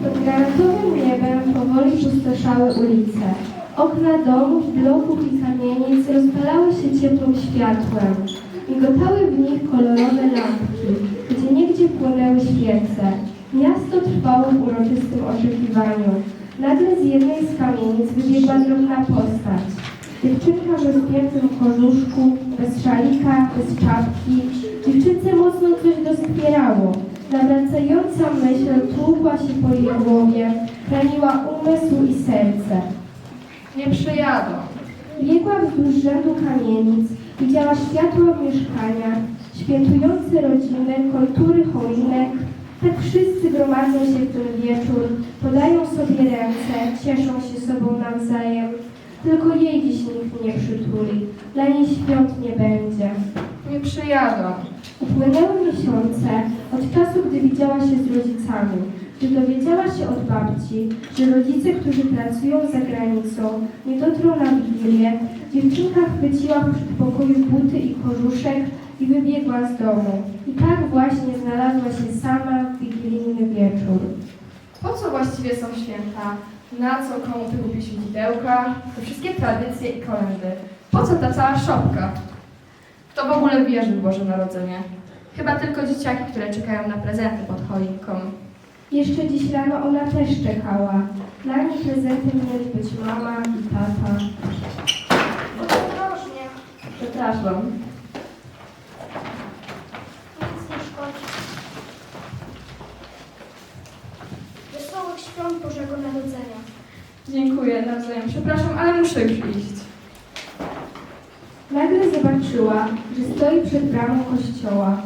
Chmurnym niebem powoli pustoszały ulice. Okna domów, bloków i kamienic rozpalały się ciepłym światłem. Migotały w nich kolorowe lampki, gdzie niegdzie płonęły świece. Miasto trwało w uroczystym oczekiwaniu. Nagle z jednej z kamienic wybiegła drobna postać. Dziewczynka w rozpiętym kożuszku, bez szalika, bez czapki. Dziewczynce mocno coś doskwierało. Nawracająca myśl tłukła się po jej głowie, raniła umysł i serce. Nie przyjadą. Biegła wzdłuż rzędu kamienic, widziała światła w mieszkaniach, świętujące rodziny, kultury choinek. Tak wszyscy gromadzą się w ten wieczór, podają sobie ręce, cieszą się sobą nawzajem. Tylko jej dziś nikt nie przytuli, dla niej świąt nie będzie. Nie przyjadą. Upłynęły miesiące od czasu, gdy widziała się z rodzicami, gdy dowiedziała się od babci, że rodzice, którzy pracują za granicą, nie dotrą na Wigilię, dziewczynka chwyciła w przedpokoju buty i kożuszek i wybiegła z domu. I tak właśnie znalazła się sama w wigilijny wieczór. Po co właściwie są święta? Na co komu wykupi świecidełka? Te wszystkie tradycje i kolendy. Po co ta cała szopka? Kto w ogóle wierzy w Boże Narodzenie? Chyba tylko dzieciaki, które czekają na prezenty pod choinką. Jeszcze dziś rano ona też czekała. Dla niej prezentem mieli być mama i tata. Ostrożnie, Przepraszam. nic nie szkodzi. Wesołych świąt Bożego Narodzenia. Dziękuję nawzajem. Przepraszam, ale muszę już iść. Nagle zobaczyła, że stoi przed bramą kościoła.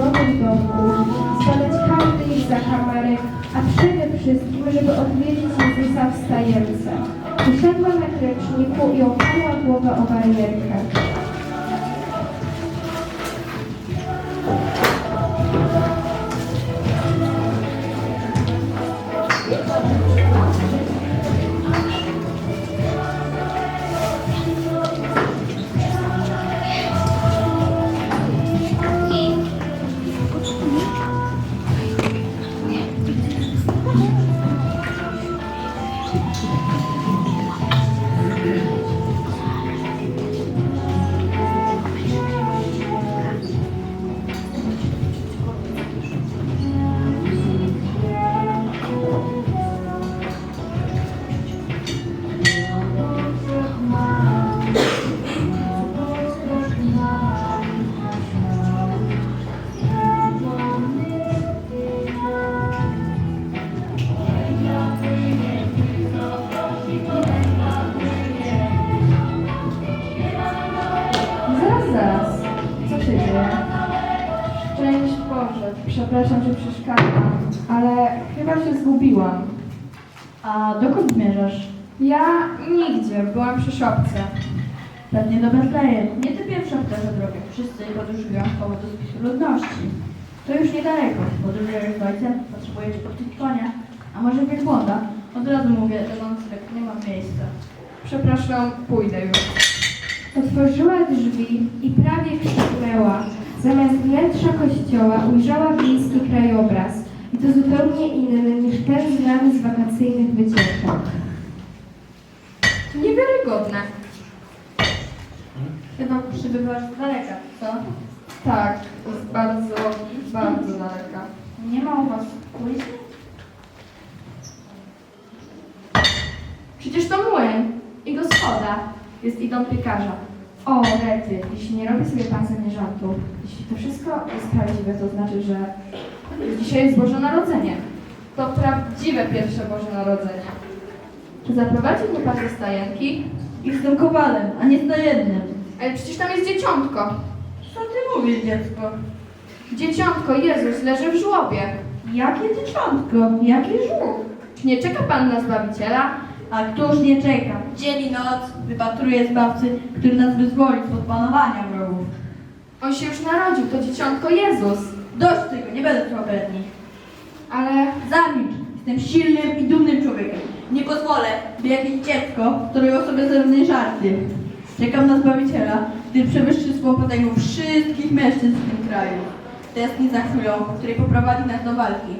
Do miniaturowych domków, zbadać każdy ich zakamarek, a przede wszystkim, żeby odwiedzić Jezusa w stajence. Usiadła na kreczniku i oparła głowę o barierkę. Wszyscy podróżują z powodu spisu ludności. To już niedaleko. Podróżujesz z ojcem, potrzebujesz podkuć konia. A może wielbłąda? Od razu mówię, że nocleg nie ma miejsca. Przepraszam, pójdę już. Otworzyła drzwi i prawie krzyknęła. Zamiast wnętrza kościoła ujrzała wiejski krajobraz. I to zupełnie inny niż ten znany z wakacyjnych wycieczek. Niewiarygodne. Chyba przybywasz z daleka, co? Tak, z bardzo, bardzo daleka. Nie ma u was kulisy? Przecież to młyn i gospoda jest i dom piekarza. O, Rety, jeśli nie robi sobie pan żartów, jeśli to wszystko jest prawdziwe, to znaczy, że dzisiaj jest Boże Narodzenie. To prawdziwe pierwsze Boże Narodzenie. Czy mnie pan do stajenki? Jestem kowalem, a nie stajennym. Ale przecież tam jest dzieciątko. Co ty mówisz, dziecko? Dzieciątko, Jezus, leży w żłobie. Jakie dzieciątko? Jaki żółw? Czy nie czeka pan na Zbawiciela? A któż nie czeka? Dzień i noc wypatruje Zbawcy, który nas wyzwoli spod panowania wrogów. On się już narodził, to dzieciątko Jezus. Dość tego, nie będę sławetni. Ale Zamilcz. Jestem silnym i dumnym człowiekiem. Nie pozwolę, by jakieś dziecko zrobiło sobie ze mnie żarty. Czekam na Zbawiciela, który przewyższy swą potęgą wszystkich mężczyzn w tym kraju. Tęskni za chwilą, w której poprowadzi nas do walki.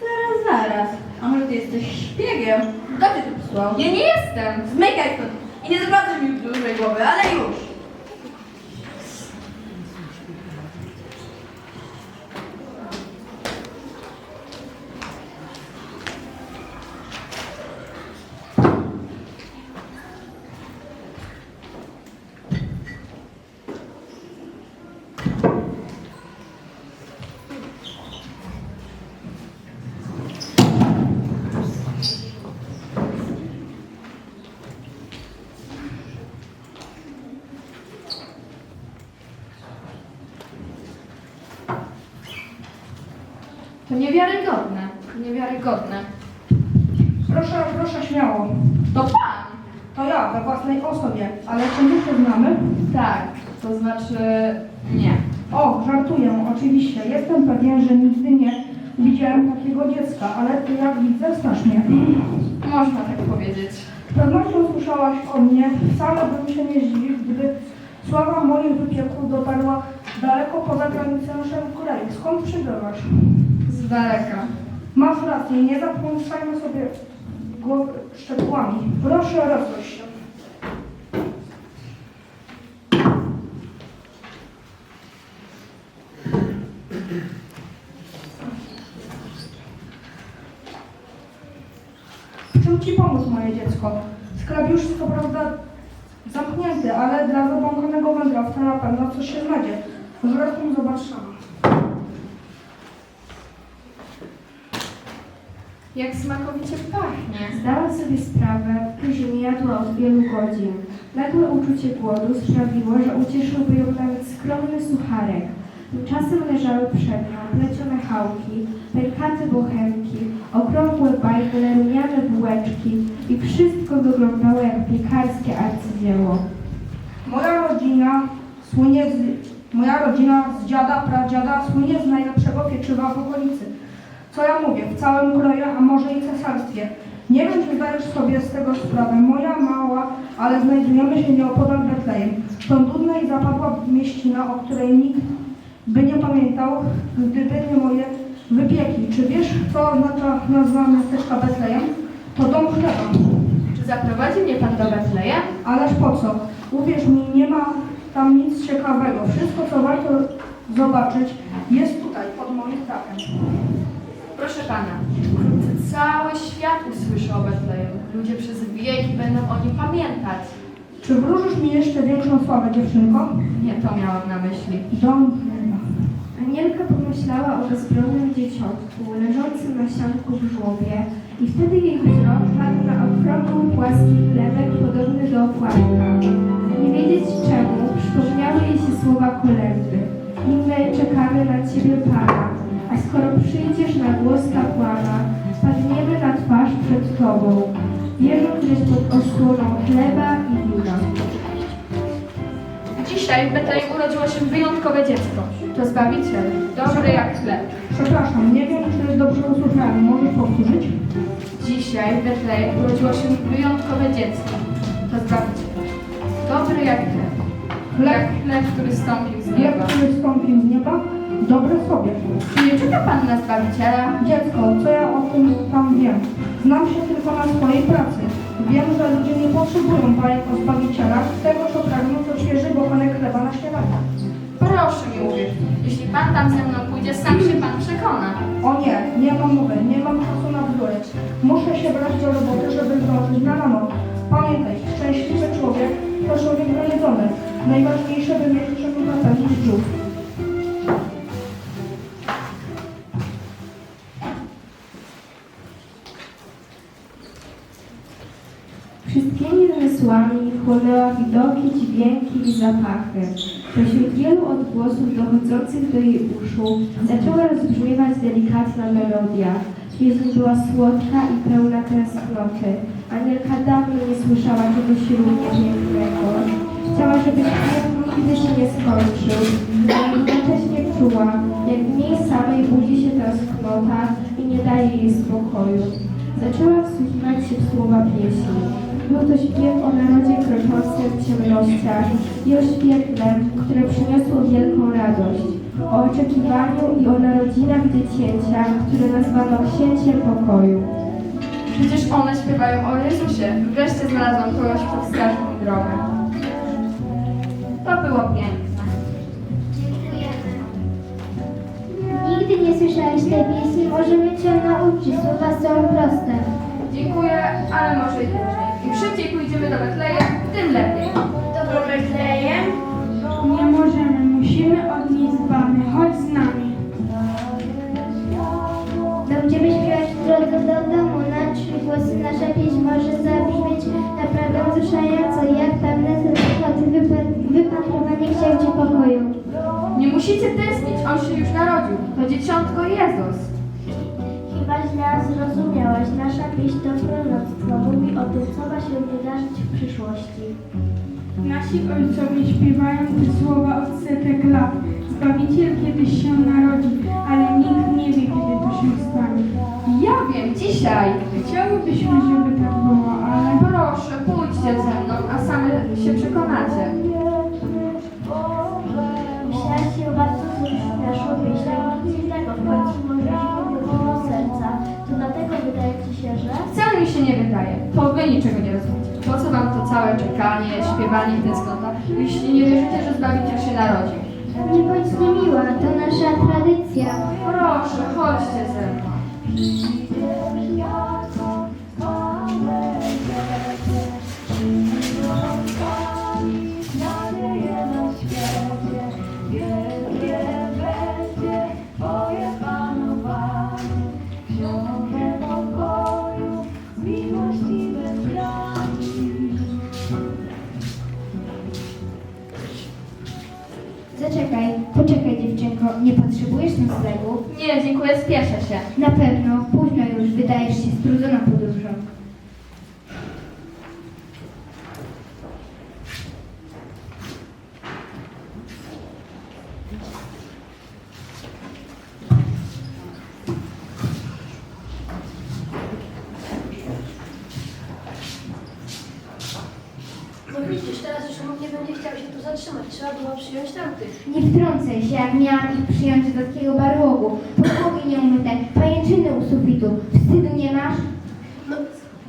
Zaraz, zaraz. A może ty jesteś szpiegiem? Kto cię tu posłał? ja nie jestem. Zmykaj stąd i nie zwracaj mi dużej głowy, ale już. To niewiarygodne. Niewiarygodne. Proszę, proszę śmiało. To pan. To ja, we własnej osobie. Ale czy my się znamy? Tak, to znaczy nie. O, żartuję, oczywiście. Jestem pewien, że nigdy nie widziałem takiego dziecka, ale ty jak widzę, znasz mnie. Można tak powiedzieć. Z pewnością słyszałaś o mnie. Wcale bym się nie zdziwił, gdyby sława moich wypieków dotarła daleko poza granicę naszego kraju. Skąd przybywasz? Daleka. Masz rację, nie zapłączajmy sobie głowy szczegółami. Proszę, rozgość się. Czym ci pomóc, moje dziecko? Sklep już co prawda zamknięty, ale dla zabłąkanego wędrowca na pewno coś się znajdzie. Zresztą zobaczymy. Jak smakowicie pachnie. Zdałam sobie sprawę, że nie jadła od wielu godzin. Nagłe uczucie głodu sprawiło, że ucieszyłby ją nawet skromny sucharek. Tymczasem leżały przed nią plecione chałki, pękate bochenki, okrągłe bajgle, lniane bułeczki i wszystko wyglądało jak piekarskie arcydzieło. Moja rodzina słynie z, moja rodzina z dziada, pradziada słynie z najlepszego pieczywa w okolicy. Co ja mówię, w całym kraju, a może i cesarstwie. Nie wiem, czy zdajesz sobie z tego sprawę. Moja mała, ale znajdujemy się nieopodal Betlejem. To nudna i zapadła mieścina, o której nikt by nie pamiętał, gdyby nie moje wypieki. Czy wiesz, co oznacza nazwa miasteczka Betlejem? To dom chleba. Czy zaprowadzi mnie pan do Betlejem? Ależ po co? Uwierz mi, nie ma tam nic ciekawego. Wszystko, co warto zobaczyć, jest tutaj, pod moim dachem. Proszę pana, wkrótce cały świat usłyszy o Betlejem. Ludzie przez wieki będą o nim pamiętać. Czy wróżysz mi jeszcze większą sławę, dziewczynko? Nie to miałam na myśli. Dom chleba. Anielka pomyślała o bezbronnym dzieciątku leżącym na sianku w żłobie i wtedy jej wzrok padł na okrągły, płaski chlebek podobny do opłatka. Nie wiedzieć czemu przypomniały jej się słowa kolendy. My czekamy na Ciebie, Pana, a skoro przyjdziesz na głos kapłana, padniemy na twarz przed Tobą, wierząc, że pod osłoną chleba i wina. Dzisiaj w Betlejem urodziło się wyjątkowe dziecko. To Zbawiciel, dobry jak chleb. Przepraszam, nie wiem, czy dobrze usłyszałem. Możesz powtórzyć? Dzisiaj w Betlejem urodziło się wyjątkowe dziecko. To Zbawiciel, dobry jak chleb. Chleb, chleb, który stąpił z chleb, nieba. który stąpił z nieba, dobre sobie. Czy nie czeka pan na Zbawiciela? Dziecko, co ja o tym tam wiem? Znam się tylko na swojej pracy. Wiem, że ludzie nie potrzebują bajek o Zbawicielach. Tego, co pragną, to świeży bochenek chleba na śniadanie. Proszę mi uwierzyć, jeśli pan tam ze mną pójdzie, sam się pan przekona. O nie, nie mam mowy, nie mam czasu na bzdury. Muszę się brać do roboty, żeby zdążyć na rano. Pamiętaj, szczęśliwy człowiek to człowiek dojedzony, Najważniejsze, mieć czemu napełnić brzuch. Wszystkimi zmysłami wchłonęła widoki, dźwięki i zapachy. Pośród wielu odgłosów dochodzących do jej uszu zaczęła rozbrzmiewać delikatna melodia. Pieśń była słodka i pełna tęsknoty. Anielka dawno nie słyszała czegoś równie pięknego. Chciała, żeby śpiew nigdy się nie skończył, ale jednocześnie czuła, jak w niej samej budzi się tęsknota i nie daje jej spokoju. Zaczęła wsłuchiwać się w słowa pieśni. Był to śpiew o narodzie kroczącym w ciemnościach i o świetle, które przyniosło wielką radość. O oczekiwaniu i o narodzinach dziecięcia, które nazwano księciem pokoju. Przecież one śpiewają o Jezusie. Wreszcie znalazłam kogoś, wskaże mi drogę. To było piękne. Dziękujemy. Nigdy nie słyszałeś tej pieśni, możemy cię nauczyć. Słowa są proste. Dziękuję, ale może i później. Im szybciej pójdziemy do Betlejem, tym lepiej. Do Betlejem? Nie możemy, musimy musicie tęsknić, on się już narodził. To dzieciątko Jezus. Chyba źle zrozumiałaś. Nasza pieśń to proroctwo. Mówi o tym, co ma się wydarzyć w przyszłości. Nasi ojcowie śpiewają te słowa od setek lat. Zbawiciel kiedyś się narodzi, ale nikt nie wie, kiedy to się stanie. Ja wiem, dzisiaj. Chciałybyśmy, żeby tak było, ale Proszę, pójdźcie ze mną, a same się przekonacie. Niczego nie rozumiecie. Po co wam to całe czekanie, śpiewanie i tęsknota, jeśli nie wierzycie, że Zbawiciel się narodził? Nie bądź niemiła, to nasza tradycja. Proszę, chodźcie ze mną. Dziękuję, spieszę się. Na pewno, późno już, wydajesz się strudzoną podróżą. No widzisz, teraz już nikt nie będzie chciał się tu zatrzymać. Trzeba było przyjąć tamtych. Nie wtrącaj się, jak miałam ich przyjąć do takiego barłogu. Nieumyte, pajęczyny u sufitu. Wstydu nie masz? No,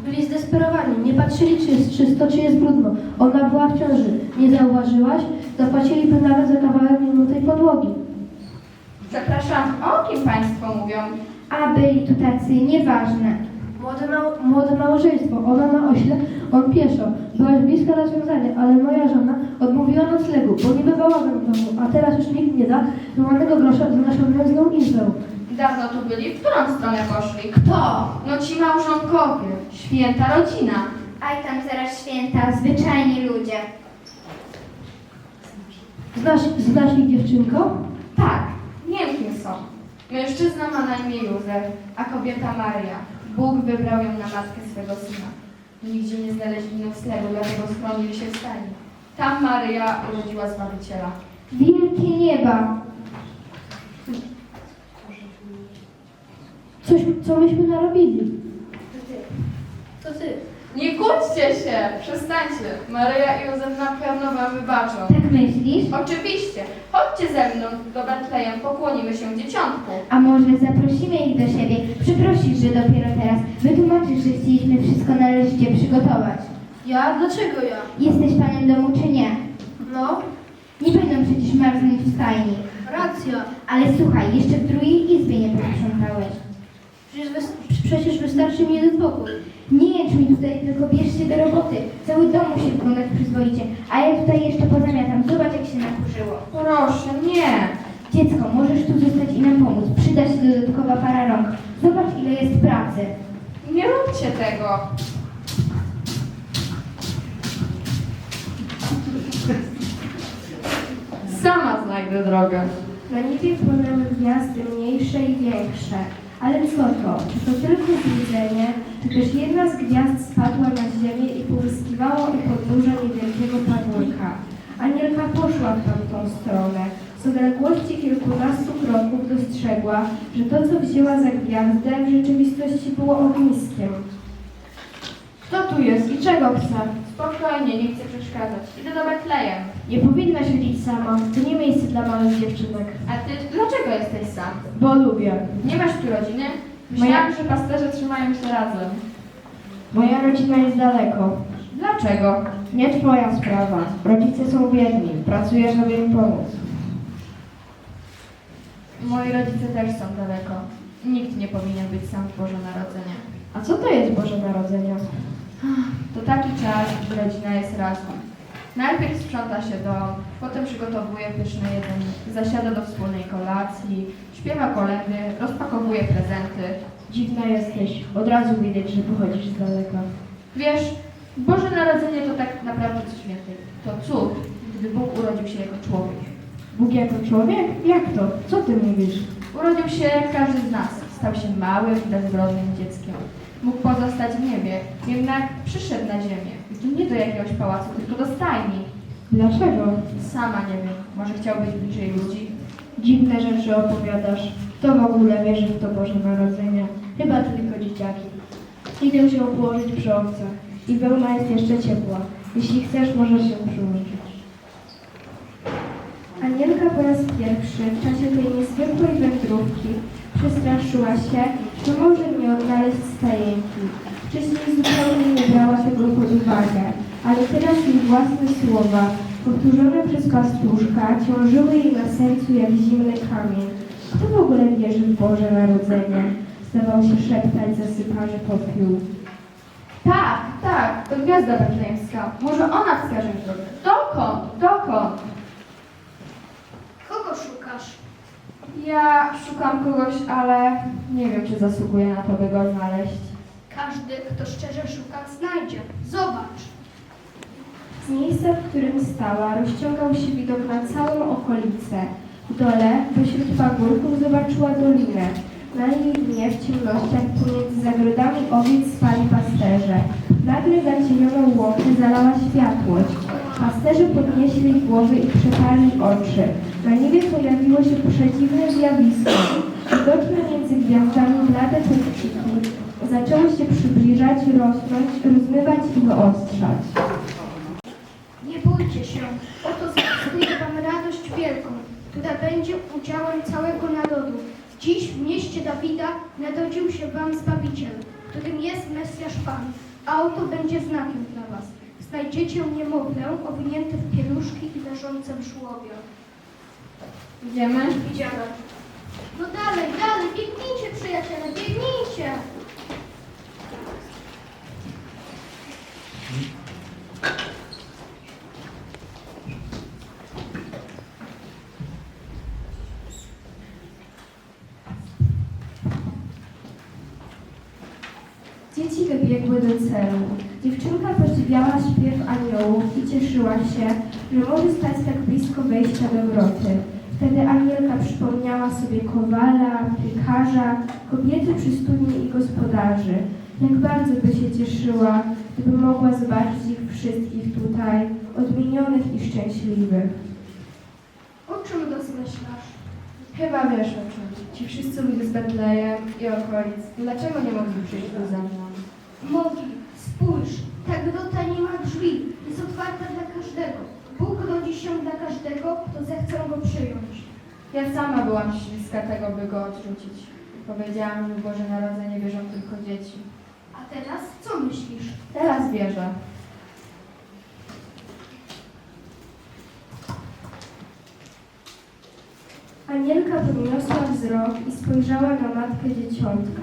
byli zdesperowani. Nie patrzyli, czy jest czysto, czy jest brudno. Ona była w ciąży. Nie zauważyłaś? Zapłaciliby nawet za kawałek tej podłogi. Przepraszam, o kim państwo mówią? A byli tu tacy, nieważne. Młode, mał, młode małżeństwo. Ona na ośle, on pieszo. Byłaś bliska rozwiązania, ale moja żona odmówiła noclegu, bo nie bywałabym w domu, a teraz już nikt nie da złamanego grosza za naszą nędzną izbę. Dawno tu byli, w którą stronę poszli? Kto? No ci małżonkowie, święta rodzina. Aj tam zaraz święta, zwyczajni ludzie. Znasz, znasz ich dziewczynko? Tak, wiem kim są. Mężczyzna ma na imię Józef, a kobieta Maria. Bóg wybrał ją na matkę swego syna. Nigdzie nie znaleźli noclegu, dlatego schronili się w stanie. Tam Maryja urodziła Zbawiciela. Wielkie nieba. Coś, co myśmy narobili. To ty. Nie kłóćcie się! Przestańcie! Maryja i Józef na pewno wam wybaczą. Tak myślisz? Oczywiście! Chodźcie ze mną do Betlejem, pokłonimy się dzieciątku. A może zaprosimy ich do siebie? Przeprosisz, że dopiero teraz. Wytłumaczysz, że chcieliśmy wszystko należycie przygotować. Ja? Dlaczego ja? Jesteś panem domu czy nie? No, Nie będą przecież marznąć w stajni. racja. Ale słuchaj, jeszcze w drugiej izbie nie posprzątałeś. Przecież, wys- przecież wystarczy mi jeden pokój. Nie jedź mi tutaj, tylko bierz się do roboty. Cały dom musi wyglądać przyzwoicie, a ja tutaj jeszcze pozamiatam. Zobacz, jak się nakurzyło. Proszę, nie. Dziecko, możesz tu zostać i nam pomóc. Przyda się dodatkowa para rąk. Zobacz, ile jest pracy. Nie róbcie tego. Sama znajdę drogę. Na niebie płonęły gwiazdy mniejsze i większe. Ale co to? Czy to tylko złudzenie? Czy też jedna z gwiazd spadła na ziemię i połyskiwała u podnóża niewielkiego pagórka? Anielka poszła w tamtą stronę. Z odległości kilkunastu kroków dostrzegła, że to, co wzięła za gwiazdę, w rzeczywistości było ogniskiem. Kto tu jest i czego chce? Spokojnie, nie chcę przeszkadzać. Idę do Betlejem. Nie powinnaś chodzić sama. To nie miejsce dla małych dziewczynek. A ty dlaczego jesteś sam? Bo lubię. Nie masz tu rodziny? Myślałam, że pasterze trzymają się razem. Moja rodzina jest daleko. Dlaczego? Nie twoja sprawa. Rodzice są biedni. Pracuję, żeby im pomóc. Moi rodzice też są daleko. Nikt nie powinien być sam w Boże Narodzenie. A co to jest Boże Narodzenie? To taki czas, gdy rodzina jest razem. Najpierw sprząta się dom, potem przygotowuje pyszne jedzenie, zasiada do wspólnej kolacji, śpiewa kolendy, rozpakowuje prezenty. Dziwna jesteś. Od razu widać, że pochodzisz z daleka. Wiesz, Boże Narodzenie to tak naprawdę coś więcej. To cud, gdy Bóg urodził się jako człowiek. Bóg jako człowiek? Jak to? Co ty mówisz? Urodził się jak każdy z nas. Stał się małym, bezbrodnym dzieckiem. Mógł pozostać w niebie, jednak przyszedł na ziemię. Nie do jakiegoś pałacu, tylko do stajni. Dlaczego? Sama nie wiem, może chciał być bliżej ludzi. Dziwne rzeczy opowiadasz. Kto w ogóle wierzy w to Boże Narodzenie? Chyba tylko dzieciaki. Idę się położyć przy owcach. I wełna jest jeszcze ciepła. Jeśli chcesz, możesz się przyłączyć. Anielka po raz pierwszy w czasie tej niezwykłej wędrówki przestraszyła się, że może nie odnaleźć stajenki. Wcześniej zupełnie nie brała tego pod uwagę, ale teraz jej własne słowa, powtórzone przez pastuszka, ciążyły jej na sercu jak zimny kamień. Kto w ogóle wierzy w Boże Narodzenie? Zdawał się szeptać zasypany popiół. Tak, tak, to gwiazda betlejemska. Może ona wskaże mi drogę. Dokąd? Dokąd? Kogo szukasz? Ja szukam kogoś, ale nie wiem, czy zasługuję na to, by go znaleźć. Każdy, kto szczerze szuka, znajdzie. Zobacz. Z miejsca, w którym stała, rozciągał się widok na całą okolicę. W dole, pośród pagórków, zobaczyła dolinę. Na jej dnie w ciemnościach pomiędzy zagrodami owiec spali pasterze. Nagle zacienioną łąkę zalała światłość. Pasterze podnieśli głowy i przetarli oczy. Na niebie pojawiło się przedziwne zjawisko. Widoczne między gwiazdami blade punkciki zaczęły się przybliżać, rosnąć, rozmywać i wyostrzać. Nie bójcie się. Oto zwiastuję wam radość wielką, która będzie udziałem całego narodu. Dziś w mieście Dawida narodził się wam Zbawiciel, którym jest Mesjasz Pan. A oto będzie znakiem dla was. Znajdziecie niemowlę owinięte w pieluszki i leżące w żłobie. Idziemy? Idziemy. No dalej, dalej, biegnijcie przyjaciele, biegnijcie! Dzieci dobiegły do celu. Dziewczynka podziwiała śpiew aniołów i cieszyła się, że może stać tak blisko wejścia do groty. Wtedy Anielka przypomniała sobie kowala, piekarza, kobiety przy studni i gospodarzy. Jak bardzo by się cieszyła, gdyby mogła zobaczyć ich wszystkich tutaj, odmienionych i szczęśliwych. O czym rozmyślasz? Chyba wiesz o czym. Ci wszyscy ludzie z Betlejem i okolic. Dlaczego nie mogli przyjść tu ze mną? Mogli, spójrz, ta grota nie ma drzwi, jest otwarta dla każdego. Bóg rodzi się dla każdego, kto zechce go przyjąć. Ja sama byłam śliska tego, by go odrzucić. Powiedziałam, że w Boże Narodzenie wierzą tylko dzieci. A teraz co myślisz? Teraz wierzę. Anielka podniosła wzrok i spojrzała na matkę dzieciątka.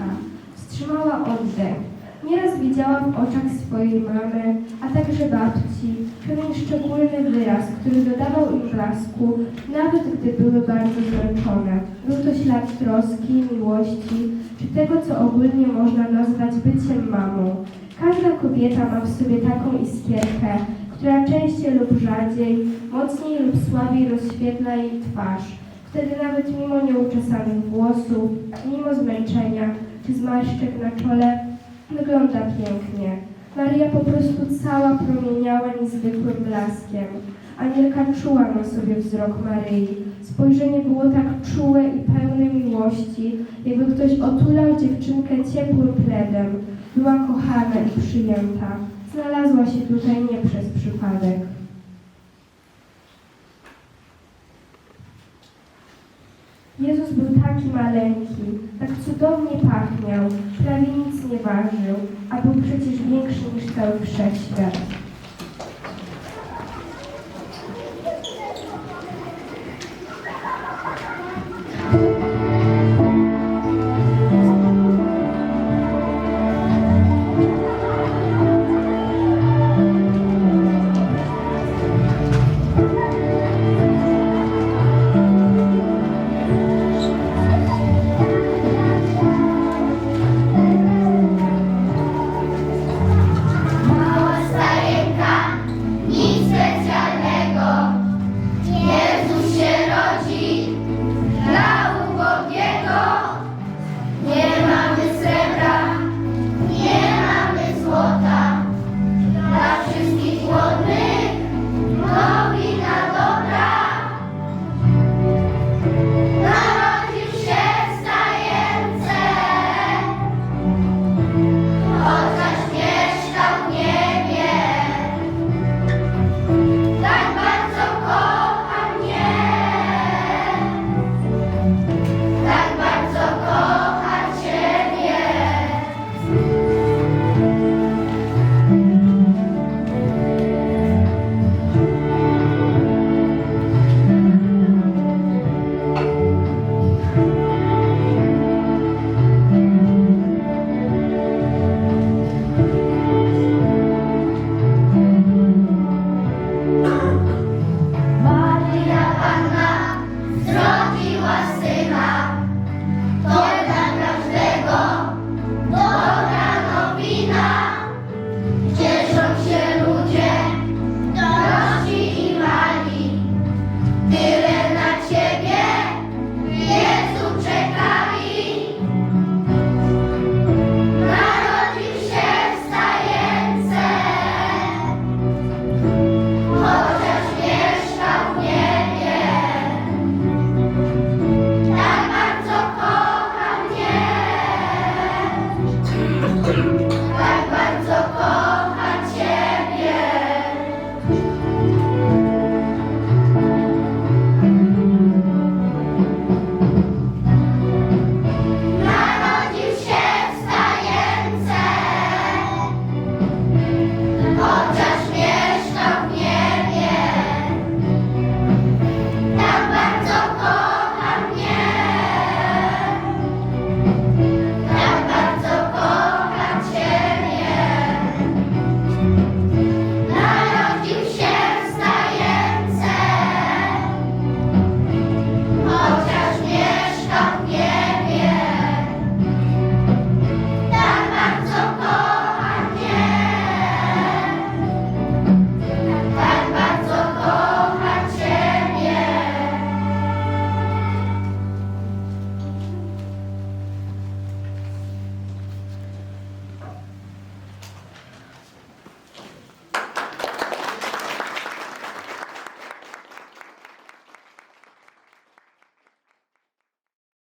Wstrzymała oddech. Nieraz widziałam w oczach swojej mamy, a także babci, pewien szczególny wyraz, który dodawał im blasku, nawet gdy były bardzo zmęczone. Był to ślad troski, miłości, czy tego, co ogólnie można nazwać byciem mamą. Każda kobieta ma w sobie taką iskierkę, która częściej lub rzadziej, mocniej lub słabiej rozświetla jej twarz. Wtedy nawet mimo nieuczesanych włosów, mimo zmęczenia czy zmarszczek na czole, wygląda pięknie. Maria po prostu cała promieniała niezwykłym blaskiem. Anielka czuła na sobie wzrok Maryi. Spojrzenie było tak czułe i pełne miłości, jakby ktoś otulał dziewczynkę ciepłym pledem. Była kochana i przyjęta. Znalazła się tutaj nie przez przypadek. Jezus był taki maleńki, tak cudownie pachniał, prawie nic nie ważył, a był przecież większy niż cały wszechświat.